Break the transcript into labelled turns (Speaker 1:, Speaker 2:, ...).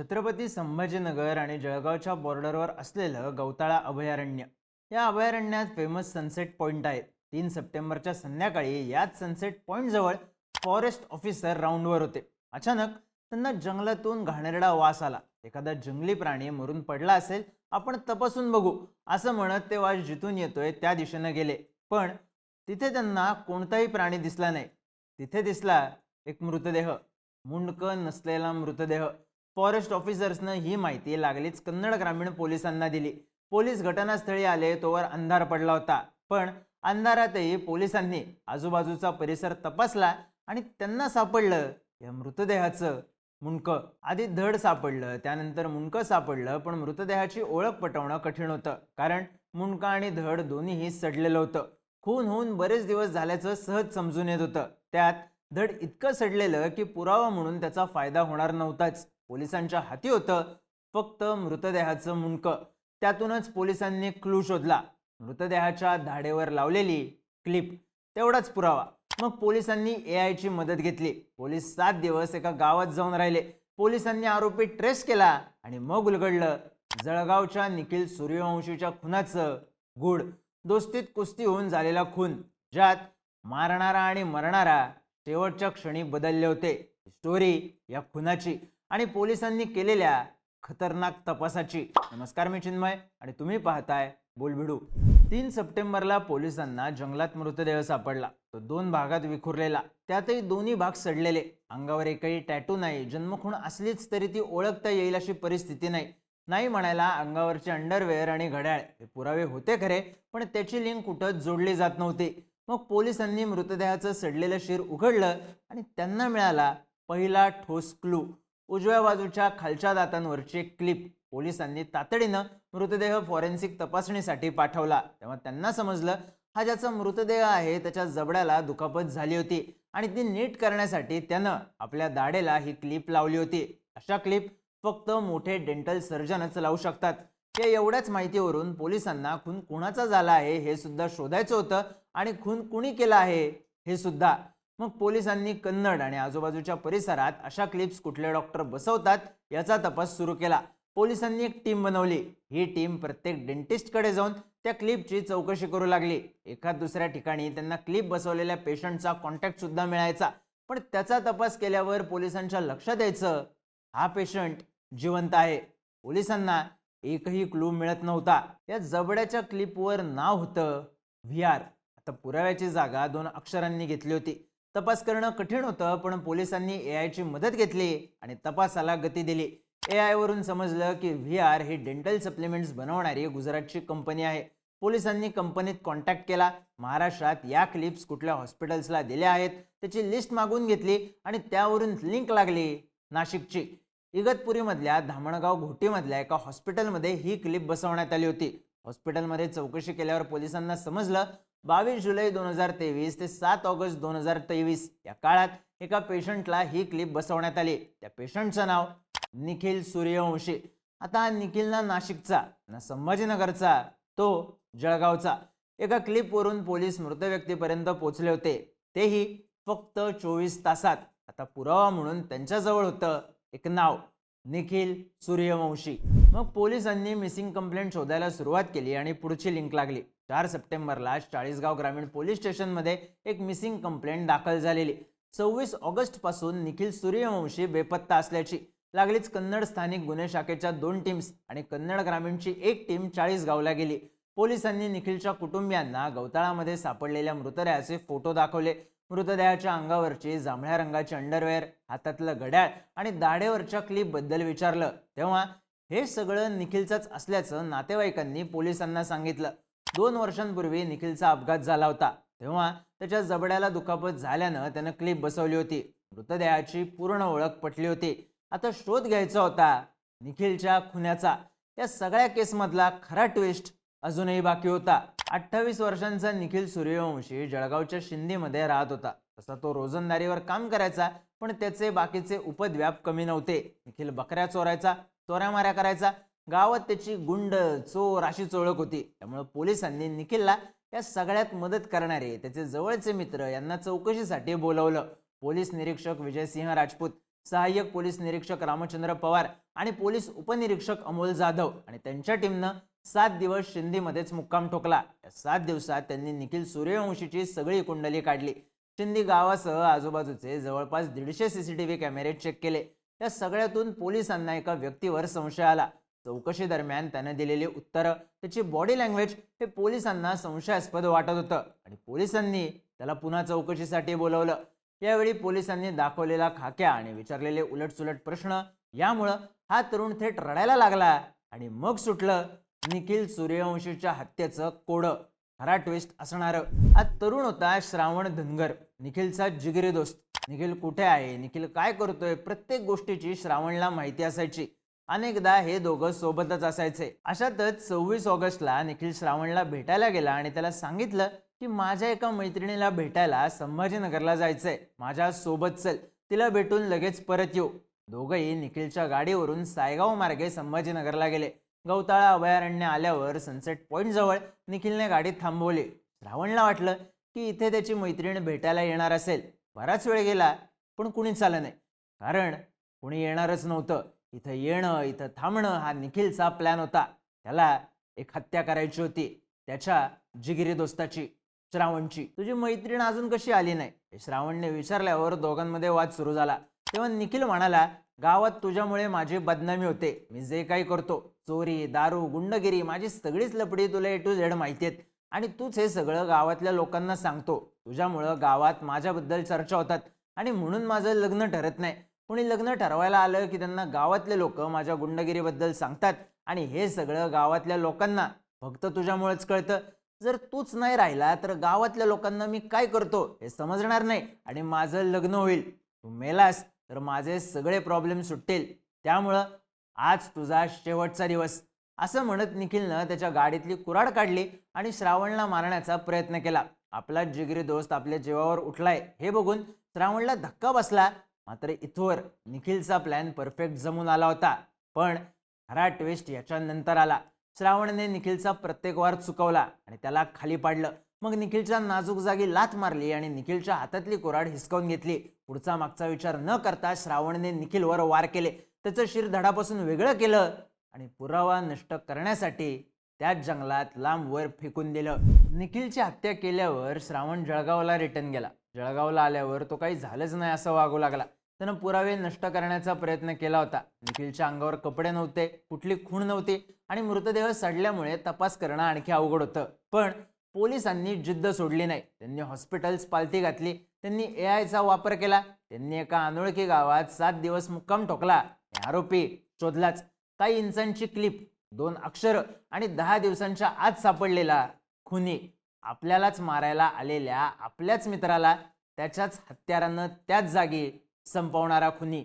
Speaker 1: छत्रपती संभाजीनगर आणि जळगावच्या बॉर्डरवर असलेलं गवताळा अभयारण्य. या अभयारण्यात फेमस सनसेट पॉईंट आहे तीन सप्टेंबरच्या संध्याकाळी याच सनसेट पॉईंटजवळ फॉरेस्ट ऑफिसर राऊंडवर होते. अचानक त्यांना जंगलातून घाणेरडा वास आला. एखादा जंगली प्राणी मरून पडला असेल आपण तपासून बघू. असं म्हणत ते वास जिथून येतोय त्या दिशेनं गेले. पण तिथे त्यांना कोणताही प्राणी दिसला नाही. तिथे दिसला एक मृतदेह. मुंडकं नसलेला मृतदेह. फॉरेस्ट ऑफिसर्सनं ही माहिती लागलीच कन्नड ग्रामीण पोलिसांना दिली. पोलीस घटनास्थळी आले तोवर अंधार पडला होता. पण अंधारातही पोलिसांनी आजूबाजूचा परिसर तपासला आणि त्यांना सापडलं या मृतदेहाचं. मुंडकं आधी धड सापडलं त्यानंतर मुंडकं सापडलं पण मृतदेहाची ओळख पटवणं कठीण होतं. कारण मुंडकं आणि धड दोन्हीही सडलेलं होतं. खून होऊन बरेच दिवस झाल्याचं सहज समजून येत होतं. त्यात धड इतकं सडलेलं की पुरावा म्हणून त्याचा फायदा होणार नव्हताच. पोलिसांच्या हाती होतं. फक्त मृतदेहाचं मुंडकं. त्यातूनच पोलिसांनी क्लू शोधला. मृतदेहाच्या धाडेवर लावलेली क्लिप तेवढाच पुरावा. मग पोलिसांनी ए आयची मदत घेतली. पोलीस सात दिवस एका गावात जाऊन राहिले. पोलिसांनी आरोपी ट्रेस केला आणि मग उलगडलं. जळगावच्या निखिल सूर्यवंशीच्या खुनाचं गुड दोस्तीत कुस्ती होऊन झालेला खून ज्यात मारणारा आणि मरणारा शेवटच्या क्षणी बदलले होते. स्टोरी या खुनाची. आणि पोलिसांनी केलेल्या खतरनाक तपासाची. नमस्कार मी चिन्मय आणि तुम्ही पाहताय बोलभिडू तीन सप्टेंबरला पोलिसांना जंगलात मृतदेह सापडला. तो दोन भागात विखुरलेला. त्यातही दोन्ही भाग सडलेले. अंगावर एकही टॅटू नाही. जन्मखूण असलीच तरी ती ओळखता येईल अशी परिस्थिती नाही. नाही म्हणायला अंगावरचे अंडरवेअर आणि घड्याळ हे पुरावे होते खरे पण त्याची लिंक कुठं जोडली जात नव्हती. मग पोलिसांनी मृतदेहाचं सडलेलं शिर उघडलं आणि त्यांना मिळाला पहिला ठोस क्लू उजव्या बाजूच्या खालच्या दातांवरची क्लिप पोलिसांनी तातडीनं मृतदेह फॉरेन्सिक तपासणीसाठी पाठवला. तेव्हा त्यांना समजलं हा ज्याचा मृतदेह आहे त्याच्या जबड्याला दुखापत झाली होती आणि ती नीट करण्यासाठी त्यानं आपल्या दाढेला ही क्लिप लावली होती. अशा क्लिप फक्त मोठे डेंटल सर्जनच लावू शकतात. या एवढ्याच माहितीवरून पोलिसांना खून कुणाचा झाला आहे हे सुद्धा शोधायचं होतं आणि खून कुणी केला आहे हे सुद्धा मग पोलिसांनी कन्नड आणि आजूबाजूच्या परिसरात अशा क्लिप्स कुठले डॉक्टर बसवतात याचा तपास सुरू केला. पोलिसांनी एक टीम बनवली. ही टीम प्रत्येक डेंटिस्टकडे जाऊन त्या क्लिपची चौकशी करू लागली. एखाद दुसऱ्या ठिकाणी त्यांना क्लिप बसवलेल्या पेशंटचा कॉन्टॅक्ट सुद्धा मिळायचा. पण त्याचा तपास केल्यावर पोलिसांच्या लक्षात यायचं हा पेशंट जिवंत आहे. पोलिसांना एकही क्लू मिळत नव्हता. या जबड्याच्या क्लिपवर नाव होतं व्ही आर आता पुराव्याची जागा दोन अक्षरांनी घेतली होती. तपास करणं कठीण होतं पण पोलिसांनी ए आयची मदत घेतली आणि तपासाला गती दिली. ए आयवरून समजलं की व्ही आर ही डेंटल सप्लिमेंट्स बनवणारी गुजरातची कंपनी आहे. पोलिसांनी कंपनीत कॉन्टॅक्ट केला. महाराष्ट्रात या क्लिप्स कुठल्या हॉस्पिटल्सला दिल्या आहेत त्याची लिस्ट मागून घेतली आणि त्यावरून लिंक लागली नाशिकची. इगतपुरीमधल्या धामणगाव घोटीमधल्या एका हॉस्पिटलमध्ये ही क्लिप बसवण्यात आली होती. हॉस्पिटलमध्ये चौकशी केल्यावर पोलिसांना समजलं बावीस जुलै दोन हजार तेवीस ते सात ऑगस्ट दोन हजार तेवीस या काळात एका पेशंटला ही क्लिप बसवण्यात आली. त्या पेशंटचं नाव निखिल सूर्यवंशी. आता निखिलना निखिल ना नाशिकचा ना संभाजीनगरचा तो जळगावचा. एका क्लिपवरून पोलीस मृत व्यक्तीपर्यंत पोहोचले होते. तेही फक्त चोवीस तासात. आता पुरावा म्हणून त्यांच्याजवळ होतं एक नाव. निखिल सूर्यवंशी. मग पोलिसांनी मिसिंग कंप्लेंट शोधायला सुरुवात केली आणि पुढची लिंक लागली. चार सप्टेंबरला चाळीसगाव ग्रामीण पोलीस स्टेशनमध्ये एक मिसिंग कंप्लेंट दाखल झालेली. सव्वीस ऑगस्टपासून निखिल सूर्यवंशी बेपत्ता असल्याची. लागलीच कन्नड स्थानिक गुन्हे शाखेच्या दोन टीम्स आणि कन्नड ग्रामीणची एक टीम चाळीसगावला गेली. पोलिसांनी निखिलच्या कुटुंबियांना गवताळामध्ये सापडलेल्या मृतदेहाचे फोटो दाखवले. मृतदेहाच्या अंगावरची जांभळ्या रंगाचे अंडरवेअर हातातलं घड्याळ आणि दाढेवरच्या क्लिपबद्दल विचारलं. तेव्हा हे सगळं निखिलचंच असल्याचं नातेवाईकांनी पोलिसांना सांगितलं. दोन वर्षांपूर्वी निखिलचा अपघात झाला होता. तेव्हा त्याच्या जबड्याला दुखापत झाल्यानं त्यानं क्लिप बसवली होती. मृतदेहाची पूर्ण ओळख पटली होती. आता शोध घ्यायचा होता निखिलच्या खुन्याचा. या सगळ्या केसमधला खरा ट्विस्ट अजूनही बाकी होता. अठ्ठावीस वर्षांचा निखिल सूर्यवंशी जळगावच्या शिंदीमध्ये राहत होता. तसा तो रोजंदारीवर काम करायचा पण त्याचे बाकीचे उपद्व्याप कमी नव्हते. निखिल बकऱ्या चोरायचा चोऱ्यामाऱ्या करायचा. गावात त्याची गुंड चोर अशी ओळख होती. त्यामुळे पोलिसांनी निखिलला या सगळ्यात मदत करणारे त्याचे जवळचे मित्र यांना चौकशीसाठी बोलवलं. पोलीस निरीक्षक विजयसिंह राजपूत सहाय्यक पोलीस निरीक्षक रामचंद्र पवार आणि पोलीस उपनिरीक्षक अमोल जाधव आणि त्यांच्या टीमनं सात दिवस शिंदीमध्येच मुक्काम ठोकला. या सात दिवसात त्यांनी निखिल सूर्यवंशीची सगळी कुंडली काढली. शिंदी गावासह आजूबाजूचे जवळपास दीडशे सीसीटीव्ही कॅमेरे चेक केले. या सगळ्यातून पोलिसांना एका व्यक्तीवर संशय आला. चौकशी दरम्यान त्याने दिलेली उत्तरं त्याची बॉडी लँग्वेज हे पोलिसांना संशयास्पद वाटत होतं आणि पोलिसांनी त्याला पुन्हा चौकशीसाठी बोलवलं. यावेळी पोलिसांनी दाखवलेला खाक्या आणि विचारलेले उलटसुलट प्रश्न यामुळं हा तरुण थेट रडायला लागला आणि मग सुटलं निखिल सूर्यवंशीच्या हत्येचं कोडं खरा ट्विस्ट असणारं. हा तरुण होता श्रावण धनगर. निखिलचा जिगरी दोस्त. निखिल कुठे आहे? निखिल काय करतोय? प्रत्येक गोष्टीची श्रावणला माहिती असायची. अनेकदा हे दोघं सोबतच असायचे. अशातच सव्वीस ऑगस्टला निखिल श्रावणला भेटायला गेला आणि त्याला सांगितलं की माझ्या एका मैत्रिणीला भेटायला संभाजीनगरला जायचंय. माझ्या सोबत चल. तिला भेटून लगेच परत येऊ. दोघंही निखिलच्या गाडीवरून सायगाव मार्गे संभाजीनगरला गेले. गवताळा अभयारण्य आल्यावर सनसेट पॉईंट जवळ निखिलने गाडी थांबवली. श्रावणला वाटलं की इथे त्याची मैत्रीण भेटायला येणार असेल. बराच वेळ गेला पण कुणीच आलं नाही. कारण कुणी येणारच नव्हतं. इथं येणं इथं थांबणं हा निखिलचा प्लॅन होता. त्याला एक हत्या करायची होती. त्याच्या जिगिरी दोस्ताची श्रावणची. तुझी मैत्रीण अजून कशी आली नाही? श्रावणने विचारल्यावर दोघांमध्ये वाद सुरू झाला. तेव्हा निखिल म्हणाला गावात तुझ्यामुळे माझी बदनामी होते. मी जे काही करतो चोरी दारू गुंडगिरी माझी सगळीच लपडी तुला ए टू झेड माहिती आहेत. आणि तूच हे सगळं गावातल्या लोकांना सांगतो. तुझ्यामुळं गावात माझ्याबद्दल चर्चा होतात. आणि म्हणून माझं लग्न ठरत नाही. कोणी लग्न ठरवायला आलं की त्यांना गावातले लोक माझ्या गुंडगिरीबद्दल सांगतात. आणि हे सगळं गावातल्या लोकांना फक्त तुझ्यामुळेच कळतं. जर तूच नाही राहिला तर गावातल्या लोकांना मी काय करतो हे समजणार नाही. आणि माझं लग्न होईल. तू मेलास तर माझे सगळे प्रॉब्लेम सुटतील. त्यामुळं आज तुझा शेवटचा दिवस. असं म्हणत निखिलनं त्याच्या गाडीतली कुराड काढली आणि श्रावणला मारण्याचा प्रयत्न केला. आपला जिगरी दोस्त आपल्या जीवावर उठलाय. हे बघून श्रावणला धक्का बसला. मात्र इथवर निखिलचा प्लॅन परफेक्ट जमून आला होता. पण खरा ट्विस्ट याच्यानंतर आला. श्रावणने निखिलचा प्रत्येक वार चुकवला आणि त्याला खाली पाडलं. मग निखिलच्या नाजूक जागी लाथ मारली आणि निखिलच्या हातातली कुराड हिसकावून घेतली. पुढचा मागचा विचार न करता श्रावणने निखिलवर वार केले. त्याचं शिर धडापासून वेगळं केलं आणि पुरावा नष्ट करण्यासाठी त्या जंगलात लांब वर फेकून दिलं. निखिलची हत्या केल्यावर श्रावण जळगावला रिटर्न गेला. जळगावला आल्यावर तो काही झालंच नाही असं वागू लागला. त्यानं पुरावे नष्ट करण्याचा प्रयत्न केला होता. निखिलच्या अंगावर कपडे नव्हते कुठली खूण नव्हती आणि मृतदेह सडल्यामुळे तपास करणं आणखी अवघड होतं. पण पोलिसांनी जिद्द सोडली नाही. त्यांनी हॉस्पिटल्स पालथी घातली. त्यांनी ए आयचा वापर केला. त्यांनी एका अनोळखी गावात सात दिवस मुक्काम ठोकला. आरोपी शोधलाच. काही इंचांची क्लिप दोन अक्षर आणि दहा दिवसांच्या आत सापडलेला खुनी आपल्यालाच मारायला आलेल्या आपल्याच मित्राला त्याच्याच हत्यारानं त्याच जागी संपवणारा खुनी.